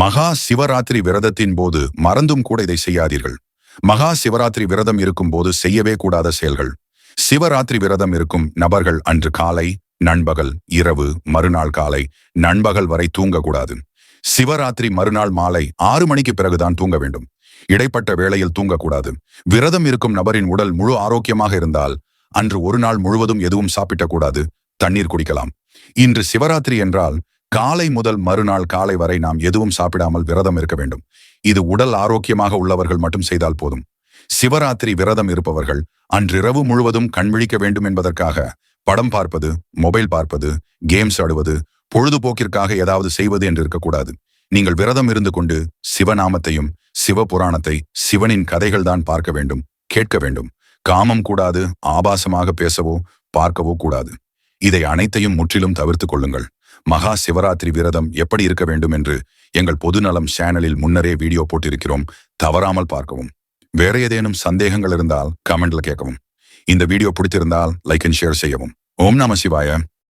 மகா சிவராத்திரி விரதத்தின் போது மறந்தும் கூட இதை செய்யாதீர்கள். மகா சிவராத்திரி விரதம் இருக்கும் போது செய்யவே கூடாத செயல்கள். சிவராத்திரி விரதம் இருக்கும் நபர்கள் அன்று காலை நண்பகல் இரவு மறுநாள் காலை நண்பகல் வரை தூங்கக்கூடாது. சிவராத்திரி மறுநாள் மாலை ஆறு மணிக்கு பிறகுதான் தூங்க வேண்டும். இடைப்பட்ட வேளையில் தூங்கக்கூடாது. விரதம் இருக்கும் நபரின் உடல் முழு ஆரோக்கியமாக இருந்தால் அன்று ஒரு நாள் முழுவதும் எதுவும் சாப்பிடக்கூடாது தண்ணீர் குடிக்கலாம். இன்று சிவராத்திரி என்றால் காலை முதல் மறுநாள் காலை வரை நாம் எதுவும் சாப்பிடாமல் விரதம் இருக்க வேண்டும். இது உடல் ஆரோக்கியமாக உள்ளவர்கள் மட்டும் செய்தால் போதும். சிவராத்திரி விரதம் இருப்பவர்கள் அன்றிரவு முழுவதும் கண்விழிக்க வேண்டும் என்பதற்காக படம் பார்ப்பது மொபைல் பார்ப்பது கேம்ஸ் ஆடுவது பொழுதுபோக்கிற்காக ஏதாவது செய்வது என்று இருக்கக்கூடாது. நீங்கள் விரதம் இருந்து கொண்டு சிவநாமத்தையும் சிவபுராணத்தை சிவனின் கதைகள் தான் பார்க்க வேண்டும் கேட்க வேண்டும். காமம் கூடாது ஆபாசமாக பேசவோ பார்க்கவோ கூடாது. இதை அனைத்தையும் முற்றிலும் தவிர்த்துக் கொள்ளுங்கள். மகா சிவராத்திரி விரதம் எப்படி இருக்க வேண்டும் என்று எங்கள் பொதுநலம் சேனலில் முன்னரே வீடியோ போட்டிருக்கிறோம். தவறாமல் பார்க்கவும். வேற ஏதேனும் சந்தேகங்கள் இருந்தால் கமெண்ட்ல கேட்கவும். இந்த வீடியோ பிடித்திருந்தால் லைக் அண்ட் ஷேர் செய்யவும். ஓம் நம சிவாய.